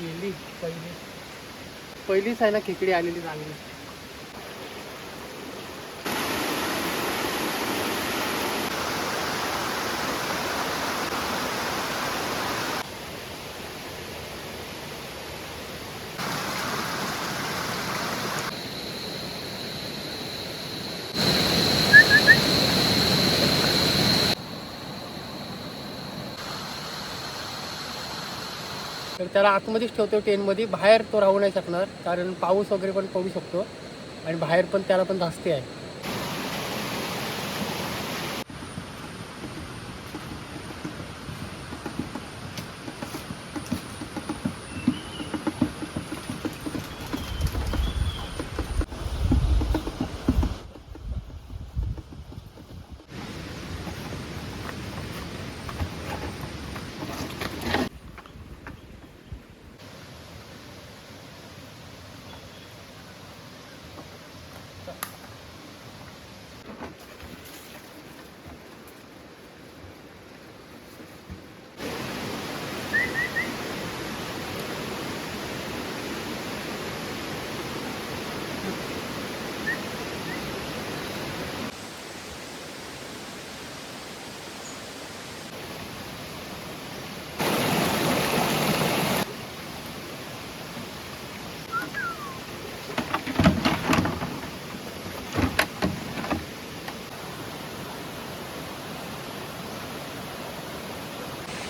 गेली पहिली. पहिलीच आहे ना खेकडी आलेली चांगली. तर त्याला आतमध्येच ठेवतो टेनमध्ये बाहेर तो राहू नाही शकणार कारण पाऊस वगैरे पण पडू शकतो. आणि बाहेर पण त्याला पण धास्ती आहे.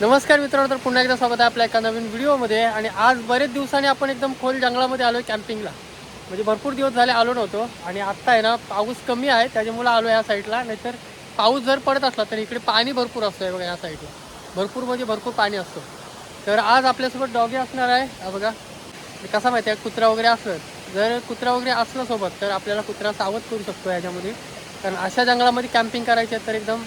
नमस्कार मित्रांनो तर पुन्हा एकदा स्वागत आहे आपल्या एका नवीन व्हिडिओमध्ये. आणि आज बरेच दिवसांनी आपण एकदम खोल जंगलामध्ये आलो आहे कॅम्पिंगला. म्हणजे भरपूर दिवस झाले आलो नव्हतो. आणि आत्ता आहे ना पाऊस कमी आहे त्याच्यामुळं आलो या साईडला. नाहीतर पाऊस जर पडत असला तर इकडे पाणी भरपूर असतं आहे बघा या साईडला. भरपूर म्हणजे भरपूर पाणी असतं. तर आज आपल्यासोबत डॉगी असणार आहे. बघा कसा माहिती आहे? कुत्रा वगैरे असलं. जर कुत्रा वगैरे असलं सोबत तर आपल्याला कुत्रा सावध करू शकतो याच्यामध्ये. कारण अशा जंगलामध्ये कॅम्पिंग करायची आहे तर एकदम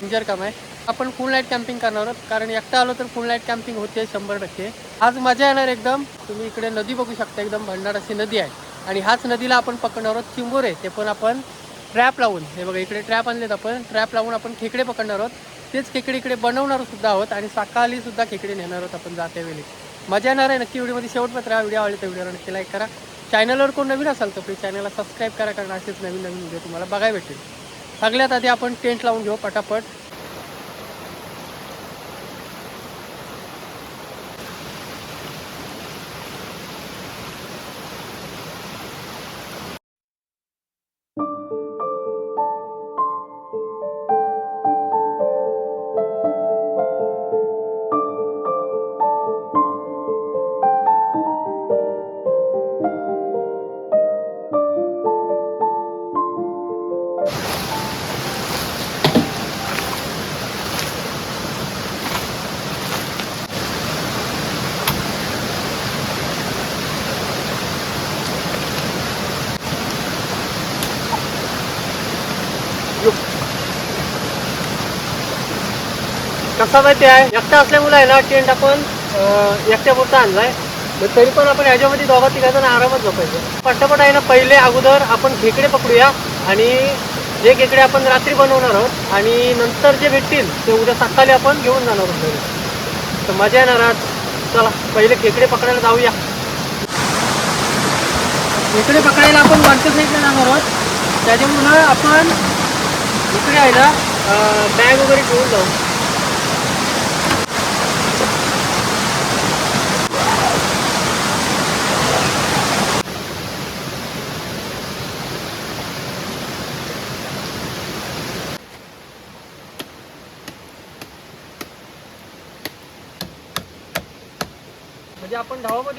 डेंजर काम आहे. आपण फुल नाईट कॅम्पिंग करणार आहोत. कारण एकटा आलो तर फुल नाईट कॅम्पिंग होते शंभर टक्के. आज मजा येणार एकदम. तुम्ही इकडे नदी बघू शकता. एकदम भंडार अशी नदी आहे. आणि हाच नदीला आपण पकडणार आहोत चिंबोरे. ते पण आपण ट्रॅप लावून. हे बघा इकडे ट्रॅप आणलेत आपण. ट्रॅप लावून आपण खेकडे पकडणार आहोत. तेच खेकडे इकडे बनवणार सुद्धा आहोत. आणि सकाळी सुद्धा खेकडे नेणार आहोत आपण जाते वेळी. मजा येणार आहे नक्की व्हिडिओमध्ये. शेवटपर्यंत राहा. व्हिडिओ आवडला तर व्हिडिओला नक्की लाईक करा. चॅनलवर कोण नवीन असाल तर प्लीज चॅनलला सबस्क्राईब करा. कारण असेच नवीन नवीन व्हिडिओ तुम्हाला बघायला भेटेल. सगळ्यात आधी आपण टेंट लावून घेऊ पटापट. कसा माहिती आहे. एकटा असल्यामुळे आहे ना टेंट आपण एकट्यापुरता आणलाय. मग तरी पण आपण ह्याच्यामध्ये दोघा तिघाजण आरामात झोपायचं. पटापट आहे ना पहिले अगोदर आपण खेकडे पकडूया आणि जे खेकडे आपण रात्री बनवणार आहोत आणि नंतर जे भेटतील ते उद्या सकाळी आपण घेऊन जाणार आहोत घरी. तर मजा येणार आज. चला पहिले खेकडे पकडायला जाऊया. खेकडे पकडायला आपण वरच्या साईडला जाणार आहोत. त्याच्यामुळं आपण इकडे आहे ना बॅग वगैरे घेऊन जाऊ म्हणजे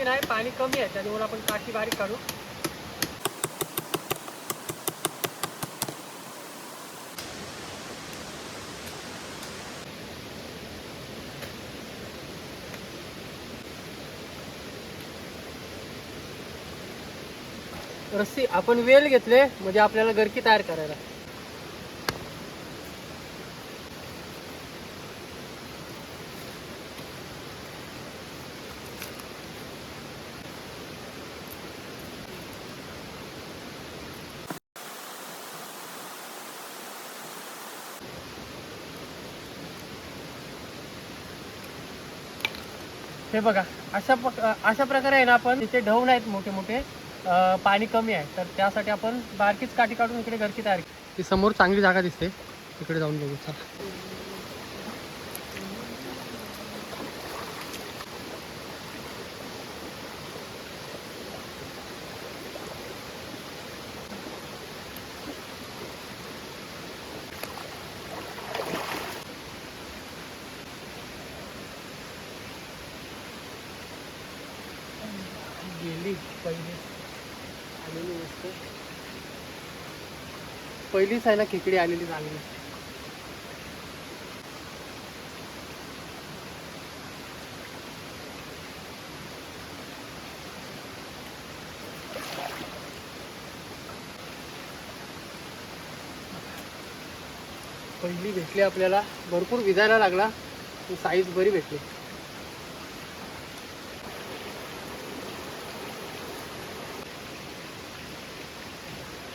आपण नाही पाणी कमी आहे त्याच्यामुळे आपण काठी बारीक काढू. रस्सी आपण वेल घेतले म्हणजे आपल्याला गरकी तयार करायला. हे बघा अशा अशा प्रकारे आहे ना आपण तिथे ढव नाहीत मोठे मोठे पाणी कमी आहे. तर त्यासाठी आपण बारकीच काठी काढून इकडे घरकी तयार केली. ती समोर चांगली जागा दिसते. तिकडे जाऊन बघू चला. पहिलीच आहे ना खेकडी आलेली चांगली. पहिली भेटली आपल्याला. भरपूर विजायला लागला. साईज बरी भेटली.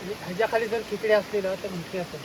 ह्याच्याखाली जर खिचडी असली ना तर भेटली असेल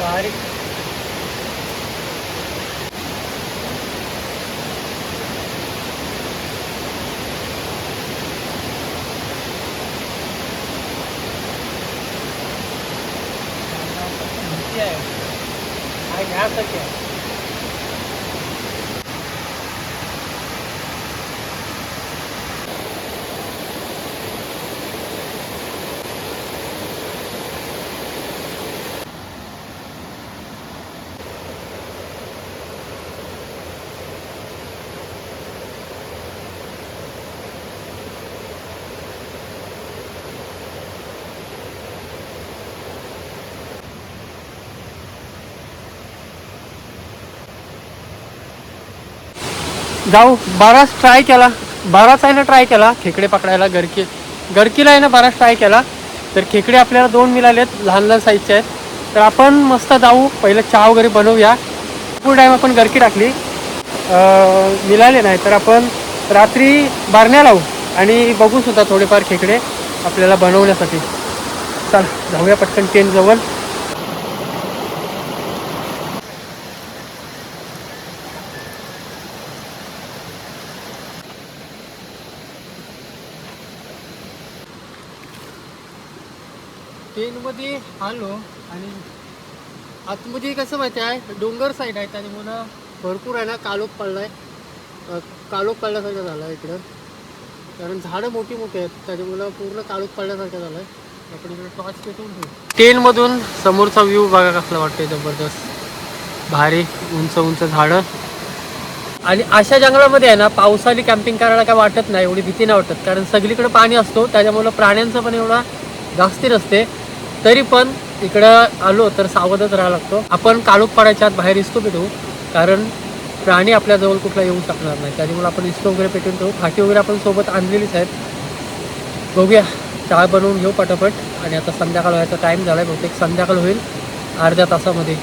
बारीक भीती आहे काय घ्यासारखी आहे जाऊ बराच ट्राय केला. बराच आहे ना ट्राय केला. खेकडे पकडायला गरकी गरकीला आहे ना बराच ट्राय केला. तर खेकडे आपल्याला दोन मिळालेत लहान लहान साईजचे आहेत. तर आपण मस्त जाऊ. पहिलं चहा वगैरे बनवूया. फुल टाईम आपण गरकी टाकली. मिळाले नाही. तर आपण रात्री बारण्या लावू. आणि बघू सुद्धा थोडेफार खेकडे आपल्याला बनवण्यासाठी. चल जाऊया पटकन टेन ट्रेनमध्ये आलो आणि आतमध्ये कसं माहिती आहे? डोंगर साईड आहे मुलं भरपूर आहे ना कालोख पडला आहे कालोख पडल्यासारखं झालं आहे इकडं. कारण झाडं मोठी मोठी आहेत त्याच्यामुळं पूर्ण कालोख पडल्यासारखं झालं आहे आपण इकडे टॉर्च पेटवून ठेवू ट्रेनमधून समोरचा व्ह्यू बघा कसला वाटतोय जबरदस्त. भारी उंच उंच झाडं. आणि अशा जंगलामध्ये आहे ना पावसाळी कॅम्पिंग करायला काय वाटत नाही एवढी भीती नाही वाटत. कारण सगळीकडे पाणी असतो त्याच्यामुळं प्राण्यांचं पण एवढा जास्ती नसते. तरी पण इकडं आलो तर सावधच राहावं लागतो. आपण काळोख पाडायच्या आत बाहेर इस्तो पेटवू कारण प्राणी आपल्याजवळ कुठला येऊ शकणार नाही. त्याच्यामुळे आपण इस्तो वगैरे पेटून ठेवू. फाटी वगैरे आपण सोबत आणलेलीच आहेत. बघूया. चहा बनवून घेऊ पटापट. आणि आता संध्याकाळ व्हायचा टाईम झाला आहे बहुतेक संध्याकाळ होईल. अर्ध्या तासामध्ये.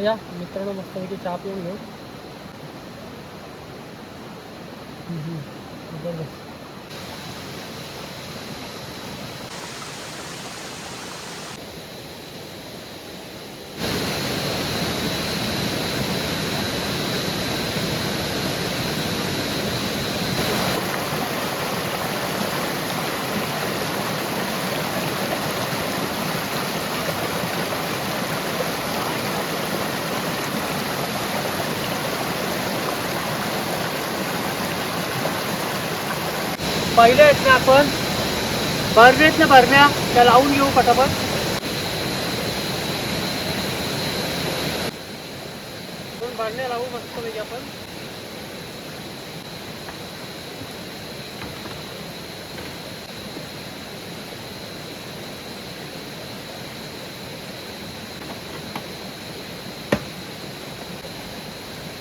तर या मित्रांनो मस्तपैकी चहा पिऊन घेऊ. पहिले आहेत ना आपण. बरण्यात ना बरण्या त्या लावून घेऊ मस्त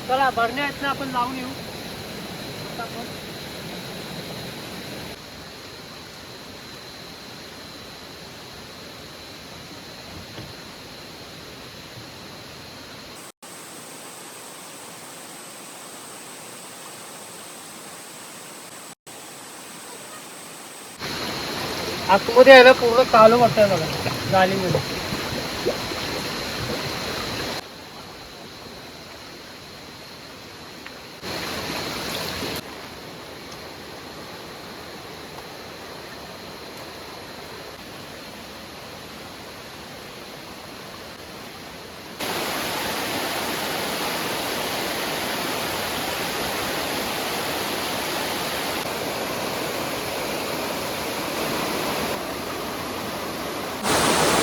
चला बरण्या आहेत ना आपण आतमध्ये आहे ना पूर्ण कालो वाटतंय बघा गालीमध्ये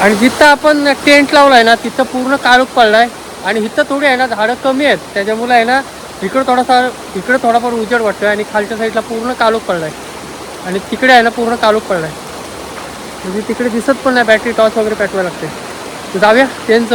आणि जिथं आपण टेंट लावलाय ना तिथं पूर्ण काळोख पडलाय. आणि इथं थोडी आहे ना झाडं कमी आहेत. त्याच्यामुळे आहे ना इकडं थोडासा इकडं थोडाफार उजेड वाटतोय आणि खालच्या साईडला पूर्ण काळोख पडलाय. आणि तिकडे आहे ना पूर्ण काळोख पडलाय. म्हणजे तिकडे दिसत पण नाही बॅटरी टॉर्च वगैरे पेटवायला लागते. तर जाऊया टेंट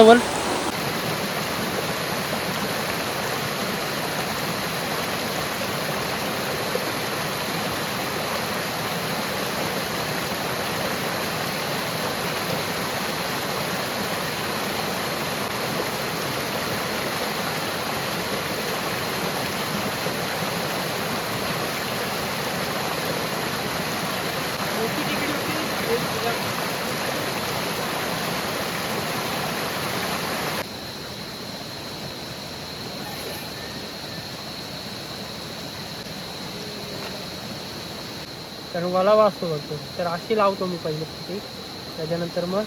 तर मला वाचतो करतो तर अशी लावतो मी पहिले तिथे त्याच्यानंतर मग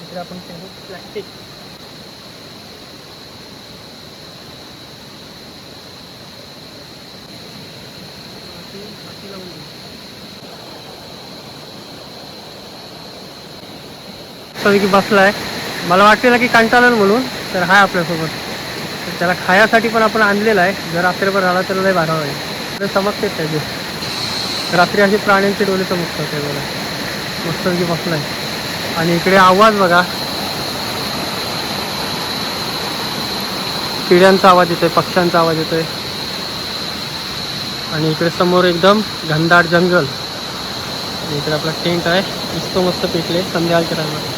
इकडे आपण प्लॅस्टिक. की बसलाय. मला वाटलेलं की कंटाळल म्हणून तर हाय आपल्यासोबत. तर त्याला खायासाठी पण आपण आणलेलं आहे. जर रात्रभर राहिला तर लय भारा होईल तर चमकतेत त्याचे रात्री असे प्राण्यांचे डोले चमकतात ते बघा. मस्तपैकी बसलाय. आणि इकडे आवाज बघा. किड्यांचा आवाज येतोय पक्ष्यांचा आवाज येतोय. आणि इकडे समोर एकदम घनदाट जंगल. आणि इकडे आपला टेंट आहे. मस्त मस्त पिकले संध्याकाळच्या टायमात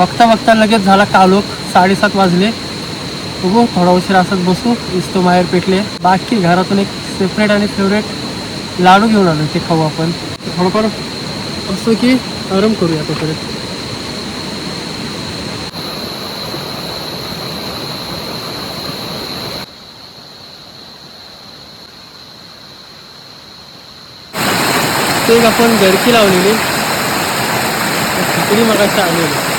बघता बघता लगेच झाला कालोख साडेसात वाजले. बघू थोडा उशीर असत बसू इस्तो बाहेर पेटले. बाकी घरातून एक सेपरेट आणि फेवरेट लाडू घेऊन आलो ते खाऊ आपण. थोडंफार असतो की आराम करूया तोपर्यंत. ते आपण गडकी लावलेली. खिचडी मगाशी आलेली.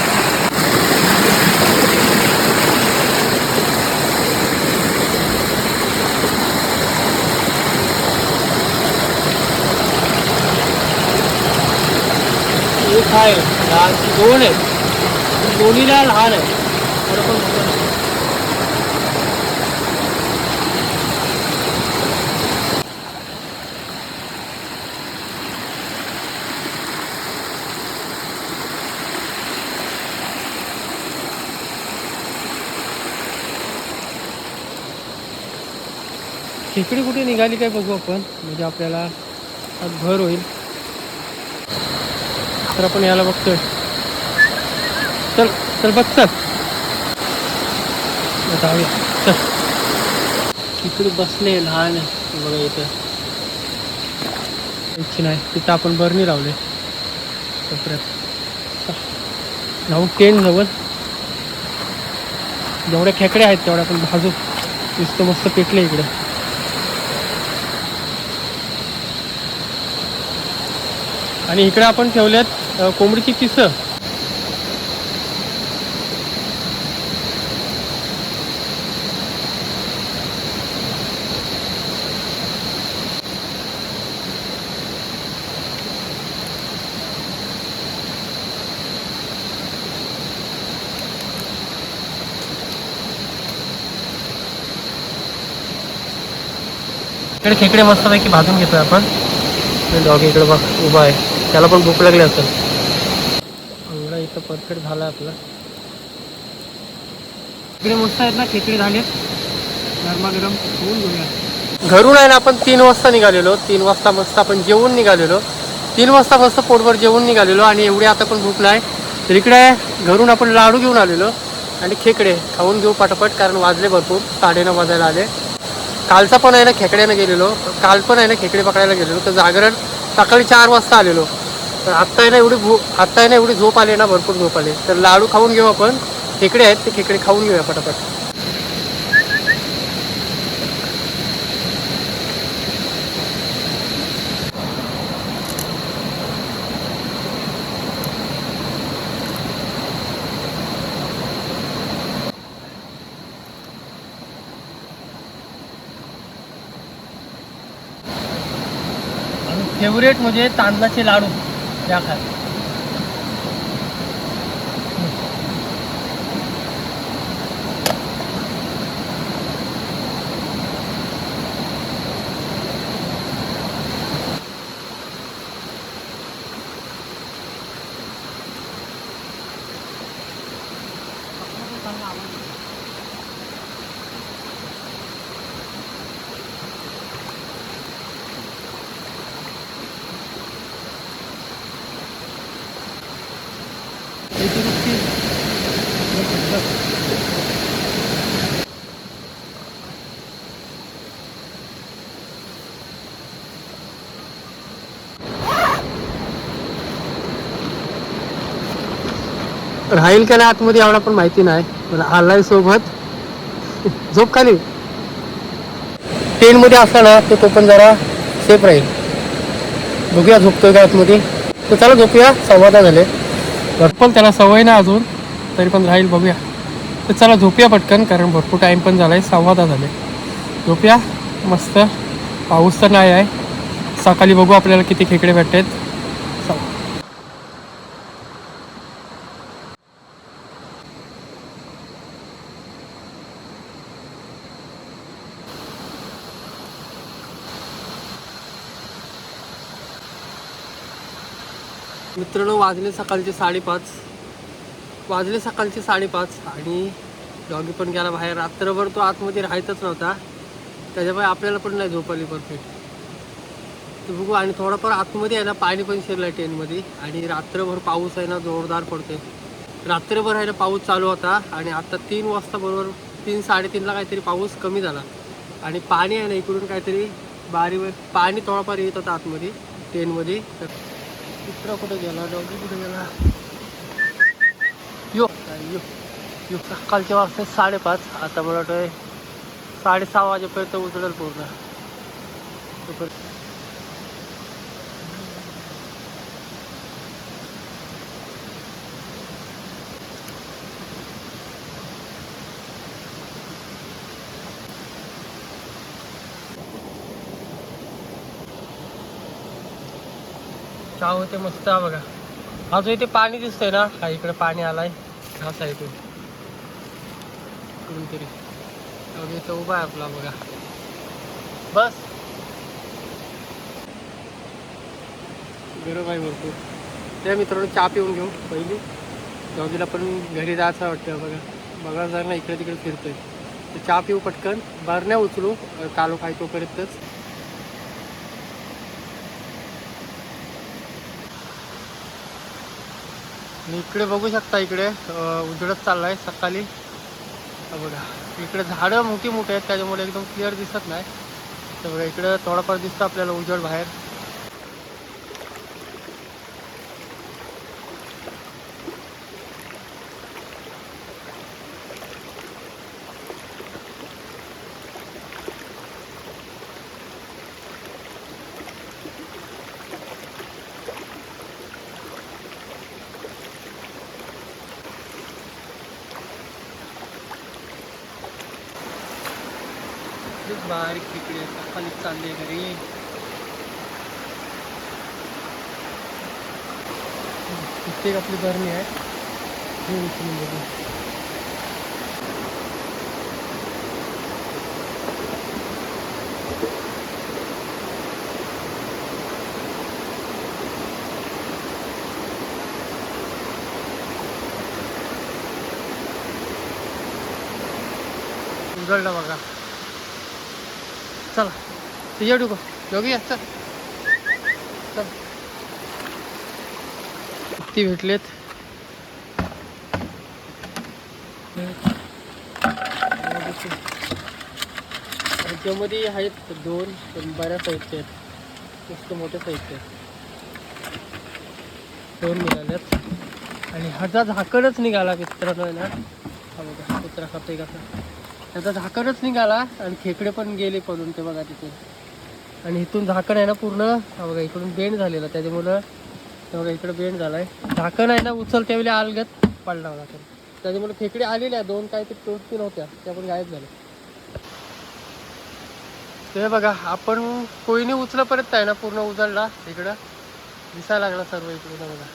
मोठा आहे. लहानची दोन आहे दोन्हीला लहान आहे. बरोबर मोठं खेकडी कुठे निघाली काय बघू आपण. म्हणजे आपल्याला भर होईल. तर आपण याला बघतोय. चल चल बघ चल. जाऊया चल. तिकडे बसले लहान आहे. बघा इथं. इच्छी नाही. तिथं आपण बरणी लावले. जाऊ टेन जवळ. जेवढ्या खेकड्या आहेत तेवढ्या आपण भाजू. नुसतं मस्त पेटले इकडे. आणि इकडे आपण ठेवल्यात कोंबडीची पिसं इकडे खेकडे मस्तपैकी भाजून घेतोय आपण. डॉग इकडे बघ उभा आहे. त्याला पण भूक लागली असेल. अंगडा इथं परफेक्ट झाला आपला. इकडे मस्त आहेत ना खेकडे गरमागरम होऊन घेऊया घरून आहे ना आपण तीन वाजता निघालेलो. तीन वाजता मस्त आपण जेवून निघालेलो. तीन वाजता मस्त पोटभर जेवून निघालेलो आणि एवढी आता पण भूक नाही. तर इकडे घरून आपण लाडू घेऊन आलेलो आणि खेकडे खाऊन घेऊ पटापट कारण वाजले भरपूर. साडेनऊ वाजायला आले. कालचा पण आहे ना खेकड्यानं गेलेलो. काल पण आहे ना खेकडे पकडायला गेलेलो. तर जागरण सकाळी चार वाजता आलेलो. तर आत्ता आहे ना एवढी भू आत्ता आहे ना एवढी झोप आली ना भरपूर झोप आली. तर लाडू खाऊन घेऊ आपण. खेकडे आहेत ते खेकडे खाऊन घेऊया पटापट. आणि फेवरेट म्हणजे तांदळाचे लाडू. त्या खात राहील का नाही आतमध्ये एवढा पण माहिती नाही पण आलाय सोबत. झोप खाली. मध्ये असला ना तर तो पण जरा सेफ राहील. बघूया झोपतोय का आतमध्ये? तर चला झोपूया संवादा झाले. पण त्याला सवय ना अजून तरी पण राहील बघूया. तर चला झोपूया पटकन कारण भरपूर टाईम पण झाला आहे संवादा झाले. झोपूया मस्त. पाऊस तर नाही आहे. सकाळी बघू आपल्याला किती खेकडे भेटतात. मित्रांनो वाजले सकाळचे साडेपाच. वाजले सकाळचे साडेपाच आणि डॉगी पण गेला बाहेर. रात्रभर तो आतमध्ये राहायचाच नव्हता. त्याच्यामुळे आपल्याला पण नाही झोप आली परफेक्ट. तर बघू आणि थोडंफार आतमध्ये आहे ना पाणी पण शिरलं आहे ट्रेनमध्ये. आणि रात्रभर पाऊस आहे ना जोरदार पडतोय. रात्रभर आहे ना पाऊस चालू होता. आणि आता तीन वाजता बरोबर तीन साडेतीनला काहीतरी पाऊस कमी झाला. आणि पाणी आहे ना इकडून काहीतरी बारीक पाणी थोडंफार येत होतं आतमध्ये ट्रेनमध्ये. तर कुत्रा कुठे गेला? डॉगी कुठे गेला? यो यो यो. कालच्या वाजता साडेपाच. आता मला वाटतं साडेसहा वाजेपर्यंत उचलेल पूर्ण. चहा होते मस्त हा बघा. हा जो इथे पाणी दिसतंय ना? हा इकडे पाणी आलाय. हा साईडून इकडून तरी. इथं उभा आहे आपला बघा. बस. गरम आहे भरपूर. त्या मित्रांनो चहा पिऊन घेऊ पहिली. डॉगीला पण घरी जायचं वाटतं बघा. बघा जर ना इकडे तिकडे फिरतोय. तर चहा पिऊ पटकन. बरण्या उचलू. कालो खाय तोपर्यंतच आणि इकडे बघू शकता इकडे अं, उजळत चाललाय सकाळी. बघा इकडे झाडं मोठी मोठी आहेत त्याच्यामुळे एकदम क्लिअर दिसत नाही. तर बघा इकडे थोडाफार दिसतं आपल्याला उजळ बाहेर खूप बारीक तिकडे खाली चालली घरी इथे एक आपली बरणी आहे हे उचलून बघू उजळलं बघा चला तुझ्या डुको योगी चल किती भेटलेत. याच्यामध्ये आहेत दोन पण बऱ्याच साईजचे आहेत. मस्त मोठे साईजचे आहेत. दोन निघाल्यात आणि ह्याचा झाकणच निघाला मित्रांनो आहे ना हा बघा कुत्रा खाते कसा त्याचा झाकणच निघाला आणि खेकडे पण गेले पडून ते बघा तिथे. आणि इथून झाकण आहे ना पूर्ण हा बघा इकडून बेंड झालेला त्याच्यामुळं बघा इकडे बेंड झालाय. झाकण आहे ना उचलते वेळी अलगत पडला होता त्याच्यामुळे खेकडे आलेल्या दोन काय ते दोन तीन होत्या त्या पण गायब झाल्या. ते बघा आपण कोयनी उचलपर्यंत आहे ना पूर्ण उचलला इकडं. दिसायला लागला सर्व इकडे बघा.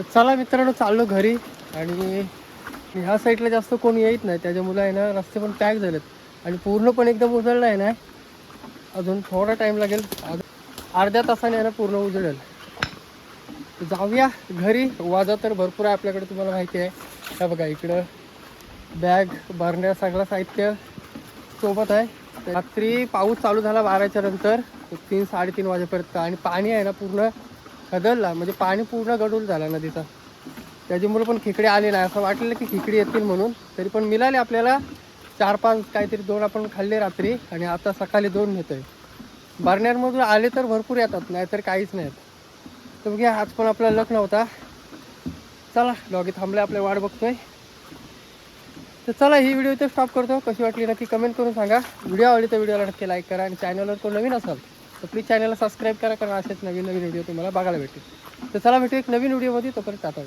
तर चला मित्रांनो चाललो घरी. आणि ह्या साईडला जास्त कोण येत नाही. त्याच्यामुळे आहे ना रस्ते पण पॅक झालेत. आणि पूर्ण पण एकदम उजळला आहे ना. अजून थोडा टाईम लागेल. अर्ध्या तासाने आहे ना पूर्ण उजळेल. जाऊया घरी. वाजा तर भरपूर आहे आपल्याकडे तुम्हाला माहिती आहे. त्या बघा इकडं बॅग भरण्या सगळं साहित्य सोबत आहे. रात्री पाऊस चालू झाला बाराच्या नंतर. तीन साडेतीन वाजेपर्यंत. आणि पाणी आहे ना पूर्ण खदलला. म्हणजे पाणी पूर्ण गडूल झाला नदीचा. त्याच्यामुळे पण खेकडे आले नाही. असं वाटलेलं की खेकडे येतील म्हणून. तरी पण मिळाले आपल्याला चार पाच काहीतरी दोन आपण खाल्ले रात्री. आणि आता सकाळी दोन घेतो आहे बारण्यामधून आले तर भरपूर येतात. नाहीतर काहीच नाहीत. तर घ्या आज पण आपला लक नव्हता चला डॉगी थांबले आपल्या वाट बघतोय. तर चला ही व्हिडिओ इथे स्टॉप करतो. कशी वाटली नक्की कमेंट करून सांगा. व्हिडिओ आवडली तर व्हिडिओला नक्की लाईक करा. आणि चॅनलवर कोण नवीन असाल तर प्लीज चॅनलला सबस्क्राईब करा कारण असेच नवीन नवीन व्हिडिओ तुम्हाला बघायला भेटेल तर चला भेटू एक नवीन व्हिडिओमध्ये तोपर्यंत टाटा.